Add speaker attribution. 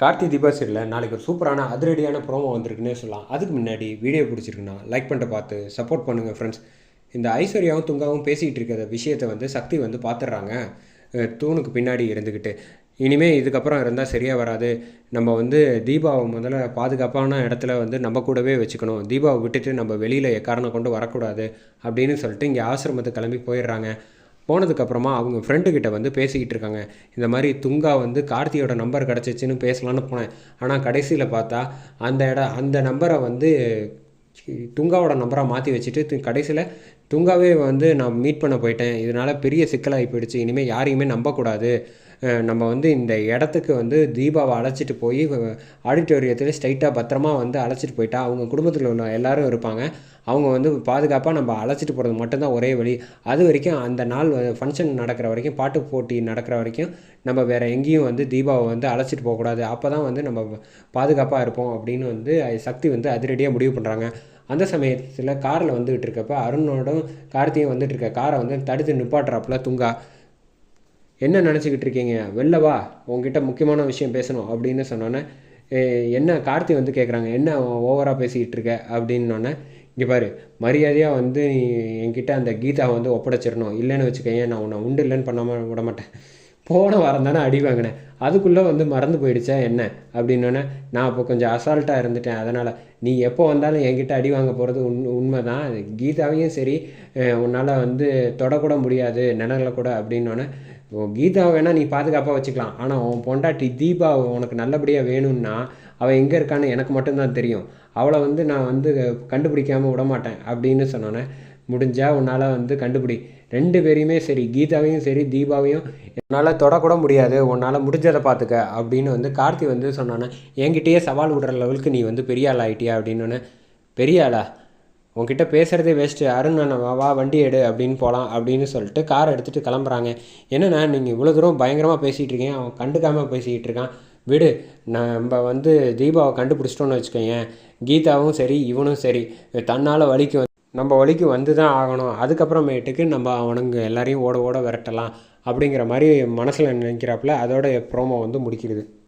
Speaker 1: கார்த்தி தீபா சீரியலில் நாளைக்கு ஒரு சூப்பரான அதிரடியான ப்ரோமோ வந்திருக்குன்னே சொல்லலாம். அதுக்கு முன்னாடி வீடியோ பிடிச்சிருக்குன்னா லைக் பண்ணிட்டு பார்த்து சப்போர்ட் பண்ணுங்கள் ஃப்ரெண்ட்ஸ் இந்த ஐஸ்வர்யாவும் துங்காவும் பேசிகிட்டு இருக்கிற விஷயத்தை வந்து சக்தி வந்து பார்த்துடுறாங்க. தூணுக்கு பின்னாடி இருந்துக்கிட்டு இனிமேல் இதுக்கப்புறம் இருந்தால் சரியாக வராது. நம்ம வந்து தீபாவை முதல்ல பாதுகாப்பான இடத்துல வந்து நம்ம கூடவே வச்சுக்கணும். தீபாவை விட்டுட்டு நம்ம வெளியில் எக்காரணம் கொண்டு வரக்கூடாது அப்படின்னு சொல்லிட்டு இங்கே ஆசிரமத்தை கிளம்பி போயிடுறாங்க. போனதுக்கப்புறமா அவங்க ஃப்ரெண்டுக்கிட்ட வந்து பேசிக்கிட்டு இருக்காங்க. இந்த மாதிரி துங்கா வந்து கார்த்தியோட நம்பர் கிடச்சிச்சின்னு பேசலான்னு போனேன். ஆனால் கடைசியில் பார்த்தா அந்த இடம் அந்த நம்பரை வந்து துங்காவோட நம்பராக மாற்றி வச்சுட்டு கடைசியில் துங்காவே வந்து நான் மீட் பண்ண போயிட்டேன். இதனால் பெரிய சிக்கலாகி போயிடுச்சு. இனிமேல் யாரையுமே நம்பக்கூடாது. நம்ம வந்து இந்த இடத்துக்கு வந்து தீபாவை அழைச்சிட்டு போய் ஆடிட்டோரியத்தில் ஸ்ட்ரைட்டாக பத்திரமா வந்து அழைச்சிட்டு போயிட்டா அவங்க குடும்பத்தில் உள்ள எல்லோரும் இருப்பாங்க. அவங்க வந்து பாதுகாப்பாக நம்ம அழைச்சிட்டு போகிறது மட்டும்தான் ஒரே வழி. அது வரைக்கும் அந்த நாள் ஃபங்க்ஷன் நடக்கிற வரைக்கும் பாட்டு போட்டி நடக்கிற வரைக்கும் நம்ம வேறு எங்கேயும் வந்து தீபாவை வந்து அழைச்சிட்டு போகக்கூடாது அப்போ தான் வந்து நம்ம பாதுகாப்பாக இருப்போம் அப்படின்னு வந்து சக்தி வந்து அதிரடியாக முடிவு பண்ணுறாங்க அந்த சமயத்தில் காரில் வந்துகிட்டு இருக்கப்ப அருணோடும் கார்த்தியும் வந்துட்டு இருக்க காரை வந்து தடுத்து நிப்பாட்டுறாப்புல துங்கா. என்ன நினச்சிக்கிட்டு இருக்கீங்க? வெளில வா உங்ககிட்ட முக்கியமான விஷயம் பேசணும் அப்படின்னு சொன்னோன்னே என்ன கார்த்தி வந்து கேட்குறாங்க என்ன ஓவராக பேசிக்கிட்டு இருக்க? அப்படின்னோடனே இங்கே பாரு மரியாதையாக வந்து நீ என்கிட்ட அந்த கீதாவை வந்து ஒப்படைச்சிடணும். இல்லைன்னு வச்சுக்கேன் நான் உன்னை உண்டு இல்லைன்னு பண்ணாமல் விட மாட்டேன். போன வாரம் தானே அடி வாங்கினேன். அதுக்குள்ளே வந்து மறந்து போயிடுச்சா என்ன? அப்படின்னோடனே நான் அப்போ கொஞ்சம் அசால்ட்டாக இருந்துட்டேன். அதனால் நீ எப்போ வந்தாலும் என்கிட்ட அடி வாங்க போகிறது உண் உண்மை தான் கீதாவையும் சரி உன்னால் வந்து தொடக்கூட முடியாது. நிழல கூட. அப்படின்னோடனே உன் கீதாவை வேணால் நீ பாதுகாப்பாக வச்சுக்கலாம். ஆனால் உன் பொண்டாட்டி தீபா உனக்கு நல்லபடியாக வேணும்னா அவள் எங்கே இருக்கான்னு எனக்கு மட்டும்தான் தெரியும். அவளை வந்து நான் வந்து கண்டுபிடிக்காமல் விட மாட்டேன் அப்படின்னு சொன்னோன்னே முடிஞ்சால் உன்னால் வந்து கண்டுபிடி. ரெண்டு பேரையுமே சரி கீதாவையும் சரி தீபாவையும் என்னால் தொடக்கூட முடியாது. உன்னால் முடிஞ்சதை பார்த்துக்க அப்படின்னு வந்து கார்த்தி வந்து சொன்னானே என்கிட்டயே சவால் விடுற லெவலுக்கு நீ வந்து பெரிய ஆள் ஆகிட்டியா அப்படின்னு பெரிய ஆளா? உங்ககிட்ட பேசுகிறதே வேஸ்ட்டு அருண் அண்ணன் வா வா வண்டி எடு அப்படின்னு போகலாம் அப்படின்னு சொல்லிட்டு காரை எடுத்துகிட்டு கிளம்புறாங்க. என்னண்ணா நீங்கள் இவ்வளோ தூரம் பயங்கரமாக பேசிகிட்டு இருக்கீங்க. அவன் கண்டுக்காமல் பேசிக்கிட்டு இருக்கான். விடு நம்ம வந்து தீபாவை கண்டுபிடிச்சிட்டோன்னு வச்சுக்கோங்க கீதாவும் சரி இவனும் சரி. தன்னால் வலிக்கு நம்ம வழிக்கு வந்து தான் ஆகணும். அதுக்கப்புறமேட்டுக்கு நம்ம அவனுங்க எல்லாரையும் ஓட ஓட விரட்டலாம் அப்படிங்கிற மாதிரி மனசில் நினைக்கிறாப்புல அதோட ப்ரோமோ வந்து முடிக்கிறது.